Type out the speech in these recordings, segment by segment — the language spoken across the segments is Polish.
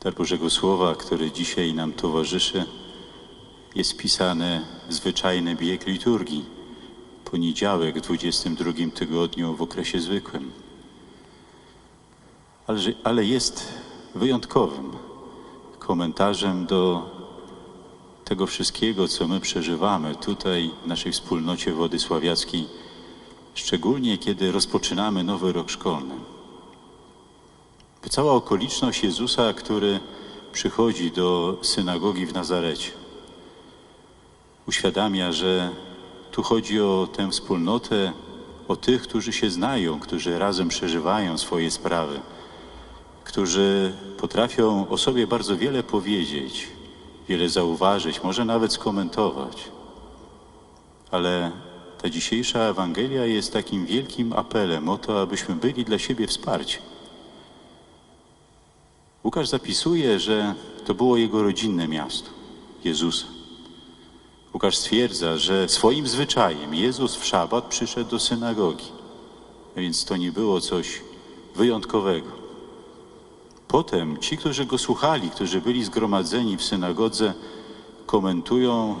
Dar Bożego Słowa, który dzisiaj nam towarzyszy, jest wpisany w zwyczajny bieg liturgii. Poniedziałek w 22 tygodniu w okresie zwykłym. Ale, ale jest wyjątkowym komentarzem do tego wszystkiego, co my przeżywamy tutaj w naszej wspólnocie władysławiackiej, szczególnie kiedy rozpoczynamy nowy rok szkolny. Cała okoliczność Jezusa, który przychodzi do synagogi w Nazarecie, uświadamia, że tu chodzi o tę wspólnotę, o tych, którzy się znają, którzy razem przeżywają swoje sprawy, którzy potrafią o sobie bardzo wiele powiedzieć, wiele zauważyć, może nawet skomentować. Ale ta dzisiejsza Ewangelia jest takim wielkim apelem o to, abyśmy byli dla siebie wsparci. Łukasz zapisuje, że to było jego rodzinne miasto, Jezusa. Łukasz stwierdza, że swoim zwyczajem Jezus w szabat przyszedł do synagogi, a więc to nie było coś wyjątkowego. Potem ci, którzy go słuchali, którzy byli zgromadzeni w synagodze, komentują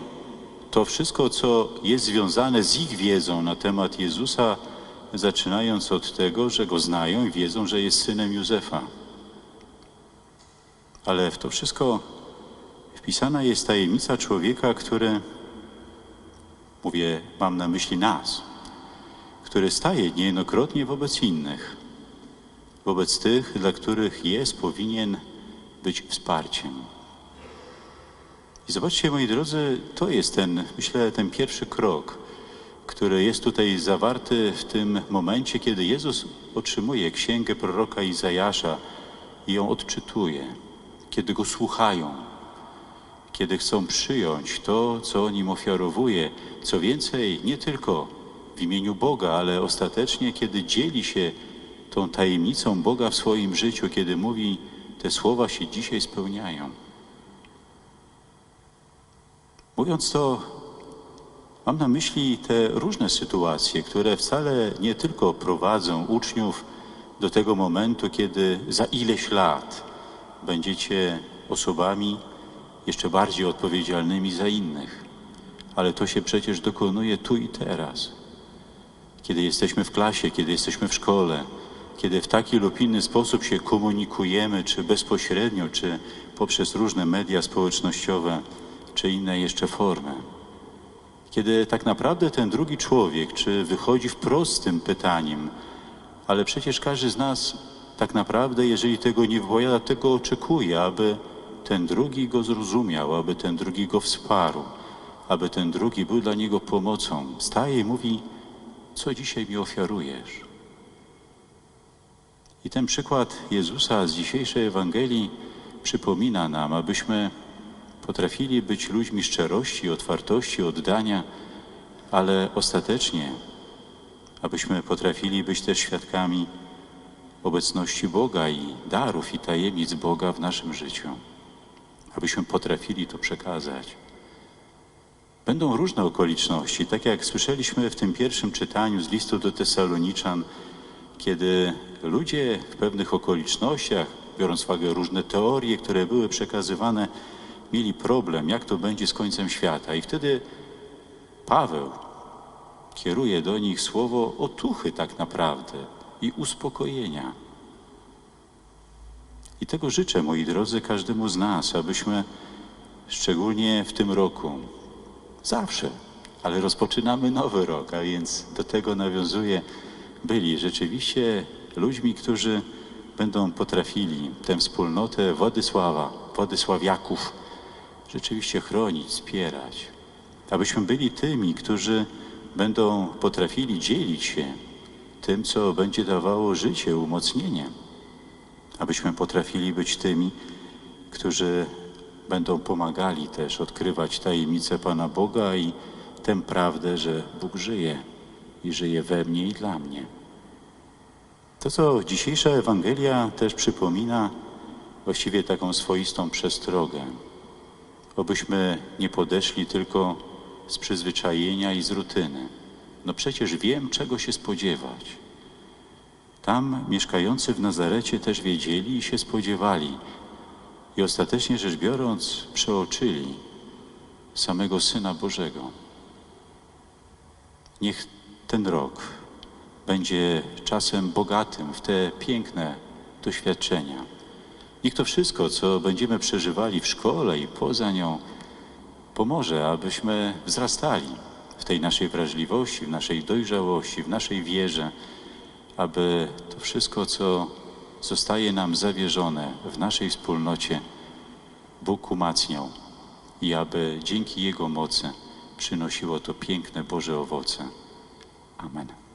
to wszystko, co jest związane z ich wiedzą na temat Jezusa, zaczynając od tego, że go znają i wiedzą, że jest synem Józefa. Ale w to wszystko wpisana jest tajemnica człowieka, który, mówię, mam na myśli nas, który staje niejednokrotnie wobec innych, wobec tych, dla których jest, powinien być wsparciem. I zobaczcie, moi drodzy, to jest ten, myślę, ten pierwszy krok, który jest tutaj zawarty w tym momencie, kiedy Jezus otrzymuje księgę proroka Izajasza i ją odczytuje, kiedy go słuchają, kiedy chcą przyjąć to, co on im ofiarowuje. Co więcej, nie tylko w imieniu Boga, ale ostatecznie, kiedy dzieli się tą tajemnicą Boga w swoim życiu, kiedy mówi, te słowa się dzisiaj spełniają. Mówiąc to, mam na myśli te różne sytuacje, które wcale nie tylko prowadzą uczniów do tego momentu, kiedy za ileś lat będziecie osobami jeszcze bardziej odpowiedzialnymi za innych, ale to się przecież dokonuje tu i teraz. Kiedy jesteśmy w klasie, kiedy jesteśmy w szkole, kiedy w taki lub inny sposób się komunikujemy, czy bezpośrednio, czy poprzez różne media społecznościowe, czy inne jeszcze formy. Kiedy tak naprawdę ten drugi człowiek, czy wychodzi wprost z tym pytaniem, ale przecież każdy z nas tak naprawdę, jeżeli tego nie wypowiada, tego oczekuje, aby ten drugi go zrozumiał, aby ten drugi go wsparł, aby ten drugi był dla niego pomocą. Staje i mówi, co dzisiaj mi ofiarujesz? I ten przykład Jezusa z dzisiejszej Ewangelii przypomina nam, abyśmy potrafili być ludźmi szczerości, otwartości, oddania, ale ostatecznie, abyśmy potrafili być też świadkami obecności Boga i darów i tajemnic Boga w naszym życiu, abyśmy potrafili to przekazać. Będą różne okoliczności, tak jak słyszeliśmy w tym pierwszym czytaniu z listu do Tesaloniczan, kiedy ludzie w pewnych okolicznościach, biorąc uwagę różne teorie, które były przekazywane, mieli problem, jak to będzie z końcem świata. I wtedy Paweł kieruje do nich słowo otuchy tak naprawdę i uspokojenia. I tego życzę, moi drodzy, każdemu z nas, abyśmy szczególnie w tym roku, zawsze, ale rozpoczynamy nowy rok, a więc do tego nawiązuje, byli rzeczywiście ludźmi, którzy będą potrafili tę wspólnotę Władysława, Władysławiaków rzeczywiście chronić, wspierać. Abyśmy byli tymi, którzy będą potrafili dzielić się tym, co będzie dawało życie, umocnienie. Abyśmy potrafili być tymi, którzy będą pomagali też odkrywać tajemnicę Pana Boga i tę prawdę, że Bóg żyje i żyje we mnie i dla mnie. To, co dzisiejsza Ewangelia też przypomina, właściwie taką swoistą przestrogę, obyśmy nie podeszli tylko z przyzwyczajenia i z rutyny. No przecież wiem, czego się spodziewać. Tam mieszkający w Nazarecie też wiedzieli i się spodziewali i ostatecznie rzecz biorąc przeoczyli samego Syna Bożego. Niech ten rok będzie czasem bogatym w te piękne doświadczenia. Niech to wszystko, co będziemy przeżywali w szkole i poza nią, pomoże, abyśmy wzrastali w tej naszej wrażliwości, w naszej dojrzałości, w naszej wierze, aby to wszystko, co zostaje nam zawierzone w naszej wspólnocie, Bóg umacniał i aby dzięki Jego mocy przynosiło to piękne Boże owoce. Amen.